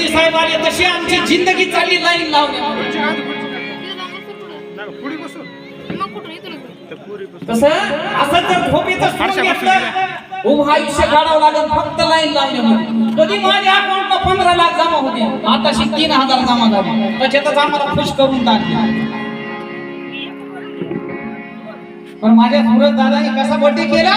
मोदी साहेब आले तशी आमची जिंदगी चालली लाईन. तसं असं जर उभं आयुष्य काढावं लागेल फक्त लाईन लावण्यामध्ये कधी माझ्या अकाउंटला पंधरा लाख जमा होते आता तीन हजार जमा झाले. त्याच्यातच आम्हाला खुश करून टाकले. पण माझ्या सुरत दादाने कसा बर्थडे केला?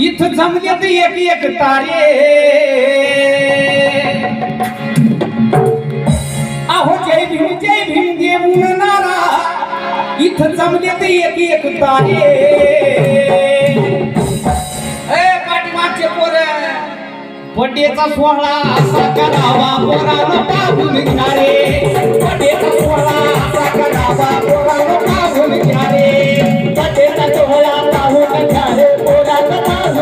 इथं जमलेत एक एक तारे. अहो जय भीम जय भीम देऊन नारा. इथं जमलेत एक एक तारे. ए पाठीमागचे पोर बड्डेचा सोहळा असा करावा पोरानं पाहून घ्या रे बड्डेचा सोहळा असा करावा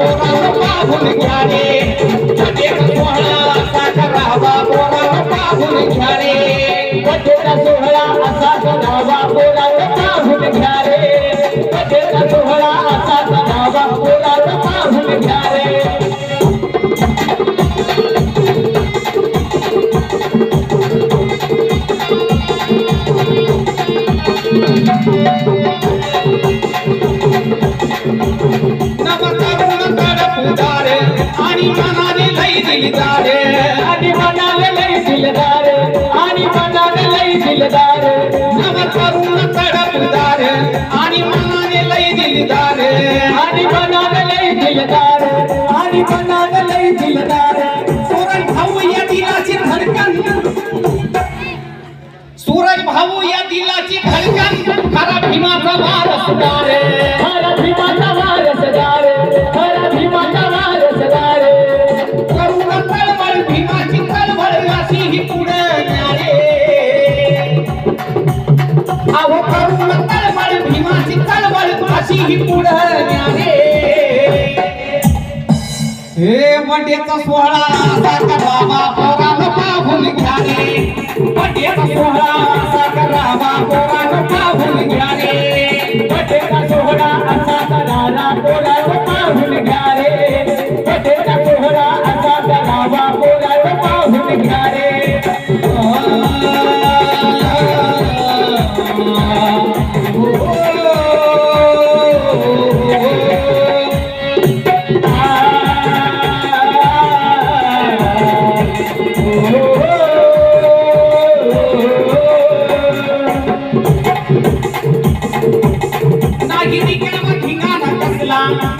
असा पाहून घ्या रे सोहळा असा करावा पाहून घ्या रे सोहळा असा ஆனி பண்ணாலே லை சிலதாரு ஆனி பண்ணாலே லை சிலதாரு ஆனி பண்ணாலே லை சிலதாரு நம கருண தடப்புதாரு ஆனி பண்ணாலே லை சிலதாரு ஆனி பண்ணாலே லை சிலதாரு ஆனி பண்ணா हे बड्डेचा सोहळा असा करावा पोरानं पाहून घ्या रे. बड्डेचा सोहळा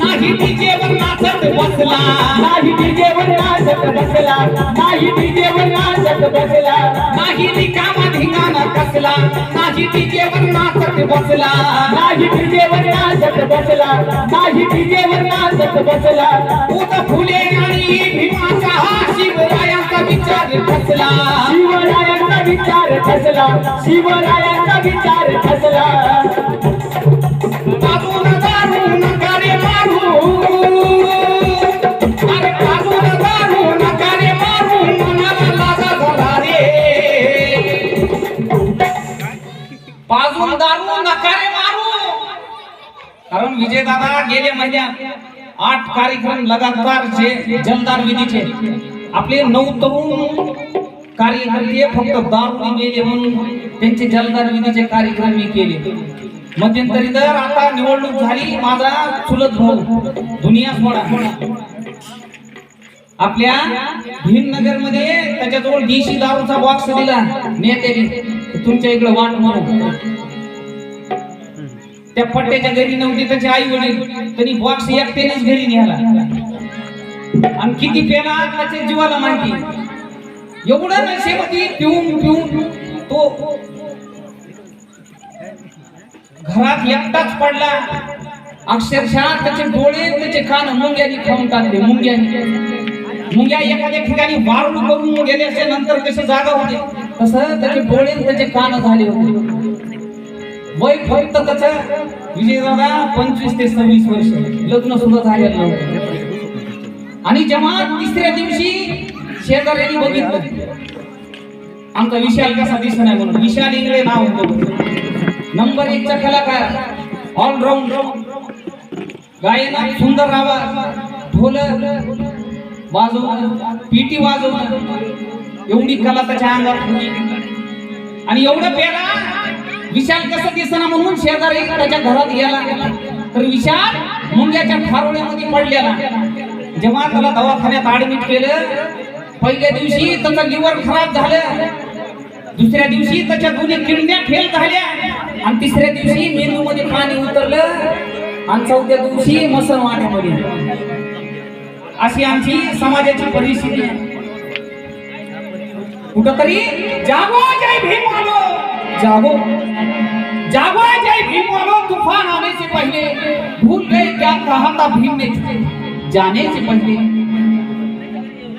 नाही डीजेवर नाचत बसला. नाही डीजेवर नाचत बसला. नाही डीजेवर नाचत बसला. नाही रिकामा ठिकाणा कसला. नाही डीजेवर नाचत बसला. नाही डीजेवर नाचत बसला. नाही डीजेवर नाचत बसला. उद फुले आणि भीमाचा हा शिवरायांचा विचार फसला. शिवरायांचा विचार फसला. शिवरायांचा विचार फसला. कारण दादा गेल्या महिन्यात आठ कार्यक्रम लगातार जे जलदार विधीचे. आपले नऊ तरुण कार्यकर्ते फक्त दारू गेले म्हणून त्यांचे जलदार विधीचे कार्यक्रम मी केले. मध्यंतरी तर आता निवडणूक झाली माझा चुलत भाऊ दुनिया सोडा. आपल्या भीमनगरमध्ये त्याच्याजवळ देशी दारूचा बॉक्स दिला नेत्याने तुमच्या इकडे वाट म्हणून त्या पट्ट्याच्या घरी नव्हती त्याचे आई वडील त्यांनी बॉक्स एकट्यानेच घरी न्याला आणि किती पेला त्याच्या जीवाला माहिती. एवढं नशेमध्ये पिऊन पिऊन तो घरात एकटाच पडला. अक्षरशः त्याचे डोळे त्याचे कान मुंग्यानी खाऊन टाकले मुंग्यानी. मुंग्या एखाद्या ठिकाणी वारून करून गेले असे नंतर कसे जागा होते. तसं त्याचे डोळे त्याचे कान झाले होते. वय फक्त त्याच्या विजय दादा पंचवीस ते सव्वीस वर्ष. लग्न सुद्धा झालेलं नव्हतं. आणि जेव्हा तिसऱ्या दिवशी शेजाऱ्यांनी बघितलं आमचा विशाल कसा दिसत नाही म्हणून? विशाल इंगळे नाव होतं नंबर एकचा कलाकार ऑलराऊंड गायनात सुंदर आवाज ढोल वाजवणं पीटी वाजवणं एवढी कला त्याच्या अंगात आणि एवढं पेला विशाल कसं दिसना म्हणून शेजारी त्याच्या घरात गेला. तर विशाल मुंग्याच्या खारोळ्यामध्ये पडलेला. जेव्हा त्याला दवाखान्यात ऍडमिट केलं पहिल्या दिवशी त्याचं लिव्हर खराब झालं. दुसऱ्या दिवशी त्याच्या दोन्ही किडण्या फेल झाल्या. आणि तिसऱ्या दिवशी मेंदू मध्ये पाणी उतरलं आणि चौथ्या दिवशी मसन वाट्यामध्ये अशी आमची समाजाची परिस्थिती. कुठंतरी जागो जय भीम जागो। जागो जय भीम वालो तूफ़ान आने से पहले भूल गए क्या कहा था भीम ने? जाने से पहले।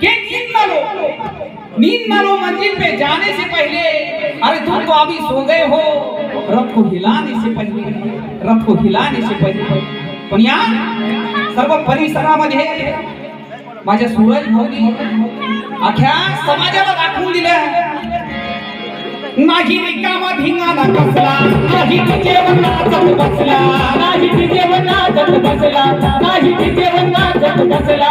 के नींद लो? नींद लो मंजिल पे, जाने से पहले। अरे तुम तो अभी सो गए हो। रथ को हिलाने से पहले रथ को हिलाने से पहले। पण या सर्व परिसरामध्ये माझ्या सूरज भाऊनी अख्या समाजाला दाखवून दिलं नाही रिकामा धिंगाणा कसला नाही तिथे नाचत बसला. नाही तिथे नाचत बसला. नाही तिथे नाचत बसला.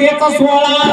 हे मोठेचा सोळा